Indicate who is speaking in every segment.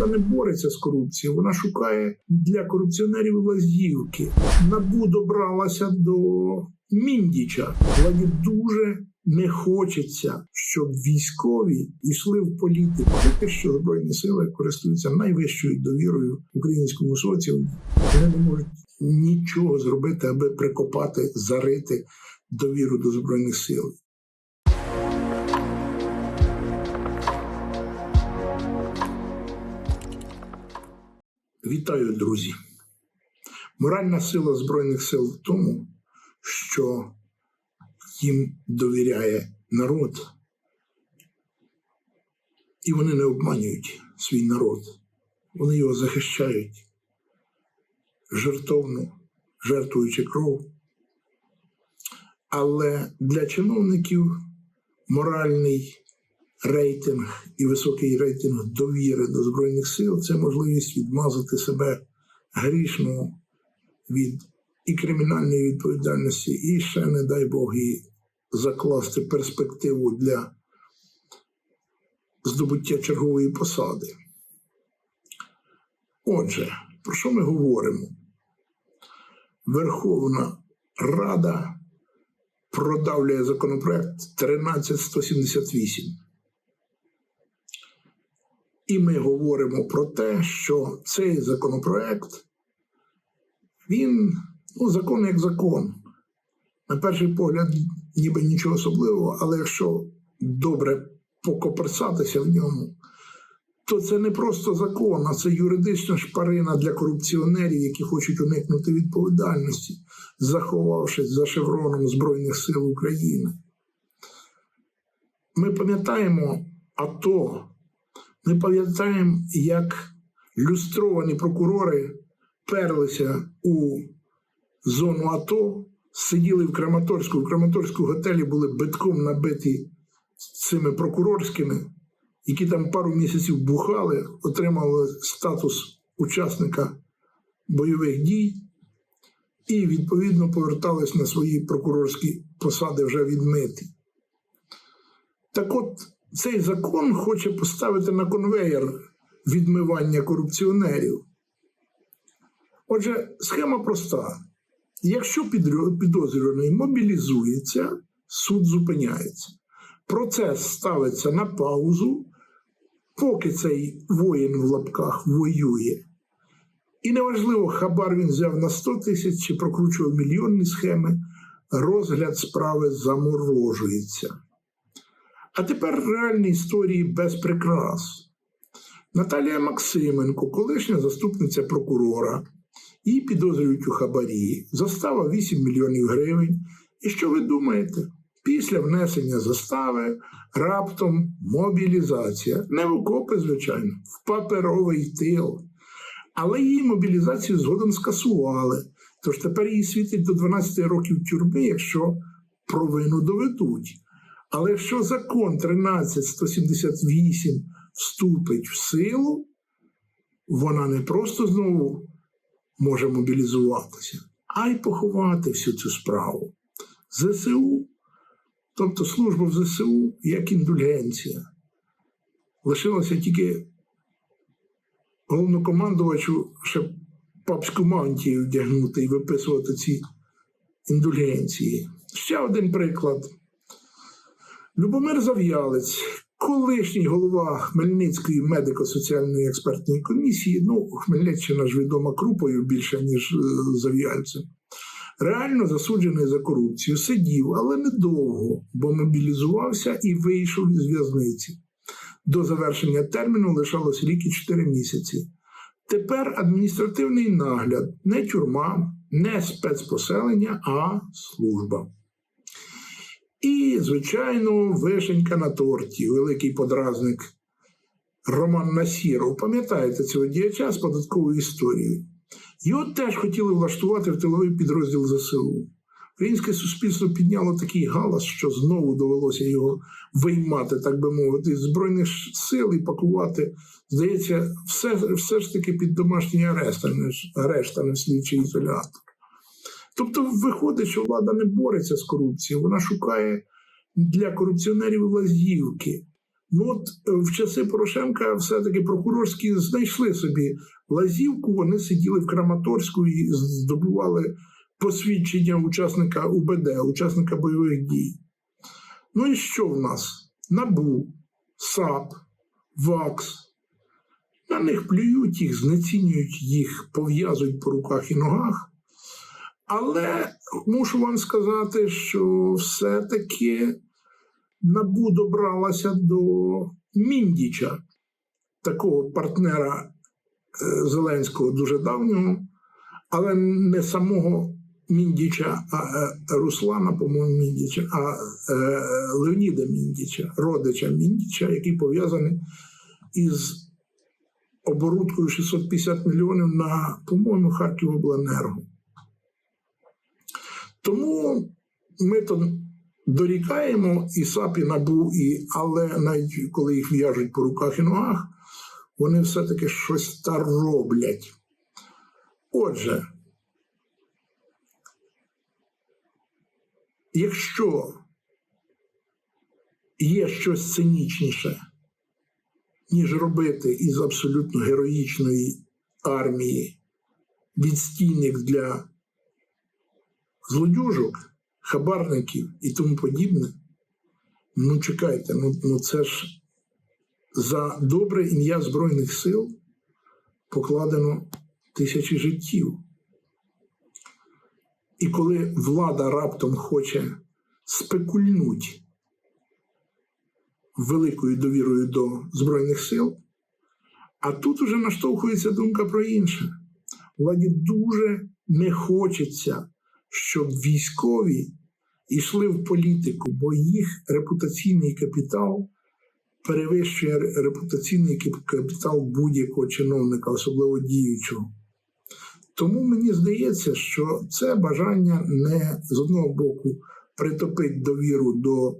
Speaker 1: Влада не бореться з корупцією, вона шукає для корупціонерів лазівки. Набу добралася до Міндіча. Владі дуже не хочеться, щоб військові йшли в політику. Поки що збройні сили користуються найвищою довірою українському соціумі. Вони не можуть нічого зробити, аби прикопати, зарити довіру до збройних сил. Вітаю, друзі! Моральна сила Збройних сил в тому, що їм довіряє народ, і вони не обманюють свій народ. Вони його захищають жертовно, жертвуючи кров. Але для чиновників моральний рейтинг і високий рейтинг довіри до Збройних сил це можливість відмазати себе грішного від і кримінальної відповідальності, і ще, не дай Бог, і закласти перспективу для здобуття чергової посади. Отже, про що ми говоримо? Верховна Рада продавлює законопроект 13178. І ми говоримо про те, що цей законопроект, він, ну, закон як закон. На перший погляд, ніби нічого особливого, але якщо добре покоперсатися в ньому, то це не просто закон, а це юридична шпарина для корупціонерів, які хочуть уникнути відповідальності, заховавшись за шевроном Збройних сил України. Ми пам'ятаємо АТО. Ми пам'ятаємо, як люстровані прокурори перлися у зону АТО, сиділи в Краматорську. В Краматорську готелі були битком набиті цими прокурорськими, які там пару місяців бухали, отримали статус учасника бойових дій і, відповідно, повертались на свої прокурорські посади вже відмиті. Так от цей закон хоче поставити на конвеєр відмивання корупціонерів. Отже, схема проста: якщо підозрюваний мобілізується, суд зупиняється. Процес ставиться на паузу, поки цей воїн в лапках воює. І неважливо, хабар він взяв на 100 тисяч чи прокручував мільйонні схеми, розгляд справи заморожується. А тепер реальні історії без прикрас. Наталія Максименко, колишня заступниця прокурора, її підозрюють у хабарі. Застава 8 мільйонів гривень. І що ви думаєте? Після внесення застави раптом мобілізація. Не в окопи, звичайно, в паперовий тил. Але її мобілізацію згодом скасували. Тож тепер їй світить до 12 років тюрми, якщо провину доведуть. Але якщо закон 13178 вступить в силу, вона не просто знову може мобілізуватися, а й поховати всю цю справу. ЗСУ, тобто служба в ЗСУ як індульгенція. Лишилося тільки головнокомандувачу ще папську мантію вдягнути і виписувати ці індульгенції. Ще один приклад. Любомир Зав'ялець, колишній голова Хмельницької медико-соціальної експертної комісії. Ну, Хмельниччина ж відома крупою більше, ніж е, Зав'яльцем. Реально засуджений за корупцію, сидів, але недовго, бо мобілізувався і вийшов із в'язниці. До завершення терміну лишалось рік і 4 місяці. Тепер адміністративний нагляд не тюрма, не спецпоселення, а служба. І, звичайно, вишенька на торті, великий подразник Роман Насіров. Пам'ятаєте цього діяча з податковою історією? Його теж хотіли влаштувати в тиловий підрозділ ЗСУ. Українське суспільство підняло такий галас, що знову довелося його виймати, так би мовити, з збройних сил і пакувати. Здається, все, все ж таки під домашній арешт, а не слідчий ізолятор. Тобто, виходить, що влада не бореться з корупцією, вона шукає для корупціонерів лазівки. Ну от е, в часи Порошенка все-таки прокурорські знайшли собі лазівку. Вони сиділи в Краматорську і здобували посвідчення учасника УБД, учасника бойових дій. Ну і що в нас? Набу, САП, ВАКС. На них плюють їх, знецінюють їх, пов'язують по руках і ногах. Але мушу вам сказати, що все-таки Набу добралася до Міндіча, такого партнера е, Зеленського дуже давнього, але не самого Міндіча, а е, Руслана, по-моєму, Міндіча, а е, Леоніда Міндіча, родича Міндіча, який пов'язаний із оборудкою 650 мільйонів на, по-моєму, Харківобленерго. Тому ми то дорікаємо і САП, і НАБУ, і, але навіть коли їх в'яжуть по руках і ногах, вони все-таки щось та роблять. Отже, якщо є щось цинічніше, ніж робити із абсолютно героїчної армії відстійник для злодюжок, хабарників і тому подібне, ну чекайте, ну, ну це ж за добре ім'я Збройних сил покладено тисячі життів. І коли влада раптом хоче спекульнуть великою довірою до Збройних сил, а тут уже наштовхується думка про інше. Владі дуже не хочеться, щоб військові йшли в політику, бо їх репутаційний капітал перевищує репутаційний капітал будь-якого чиновника, особливо діючого. Тому мені здається, що це бажання не з одного боку притопить довіру до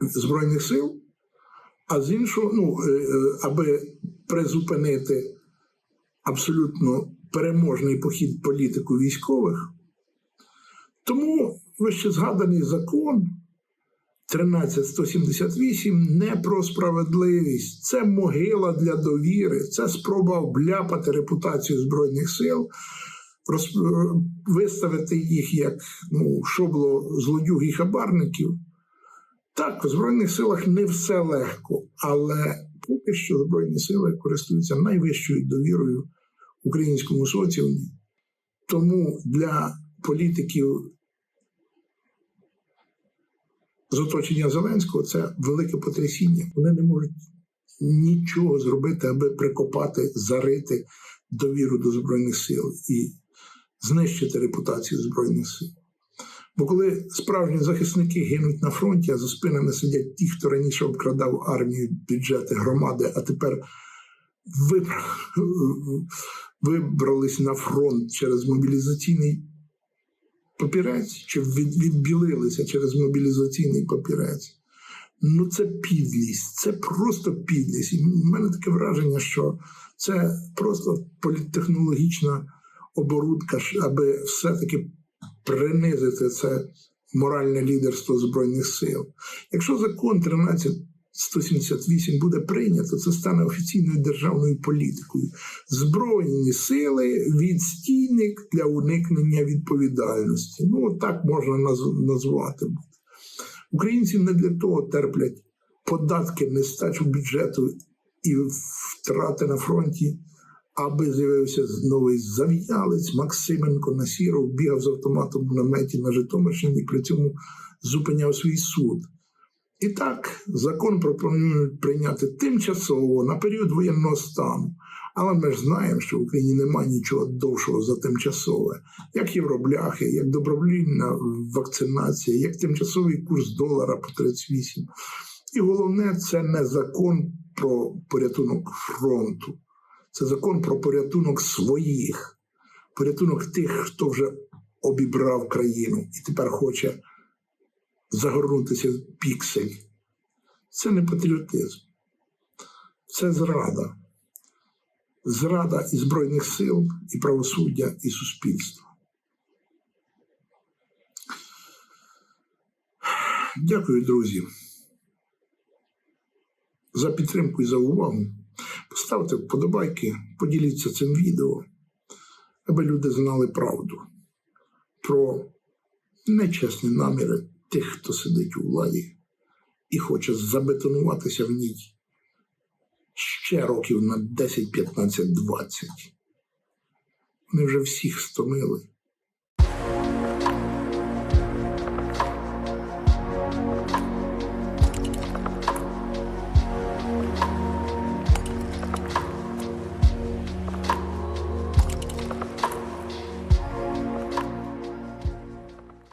Speaker 1: Збройних сил, а з іншого, ну, е, е, аби призупинити абсолютно переможний похід політику військових. Тому вище згаданий закон 13178 не про справедливість, це могила для довіри, це спроба обляпати репутацію Збройних сил, роз... виставити їх як ну, шобло злодюг і хабарників. Так, в Збройних силах не все легко, але поки що Збройні сили користуються найвищою довірою українському соціумі. Тому для політиків з оточення Зеленського це велике потрясіння. Вони не можуть нічого зробити, аби прикопати, зарити довіру до Збройних сил і знищити репутацію Збройних сил. Бо коли справжні захисники гинуть на фронті, а за спинами сидять ті, хто раніше обкрадав армію, бюджети, громади, а тепер вибрались на фронт через мобілізаційний папірець, чи відбілилися через мобілізаційний папірець. Ну, це підлість, це просто підлість. І в мене таке враження, що це просто політтехнологічна оборудка, аби все-таки принизити це моральне лідерство Збройних сил. Якщо закон 13 178 буде прийнято, це стане офіційною державною політикою. Збройні сили, відстійник для уникнення відповідальності. Ну, так можна назвати. Українці не для того терплять податки, нестачу бюджету і втрати на фронті, аби з'явився новий зав'ялець Максименко Насіров, бігав з автоматом в наметі на Житомирщині і при цьому зупиняв свій суд. І так, закон пропонують прийняти тимчасово на період воєнного стану. Але ми ж знаємо, що в Україні немає нічого довшого за тимчасове, як євробляхи, як добровільна вакцинація, як тимчасовий курс долара по 38. І головне, це не закон про порятунок фронту, це закон про порятунок своїх, порятунок тих, хто вже обібрав країну і тепер хоче загорнутися в піксель. Це не патріотизм, це зрада. Зрада і Збройних сил, і правосуддя, і суспільства. Дякую, друзі. за підтримку і за увагу. Поставте вподобайки, поділіться цим відео, аби люди знали правду про нечесні наміри тих, хто сидить у владі і хоче забетонуватися в ній ще років на 10, 15, 20. Вони вже всіх стомили.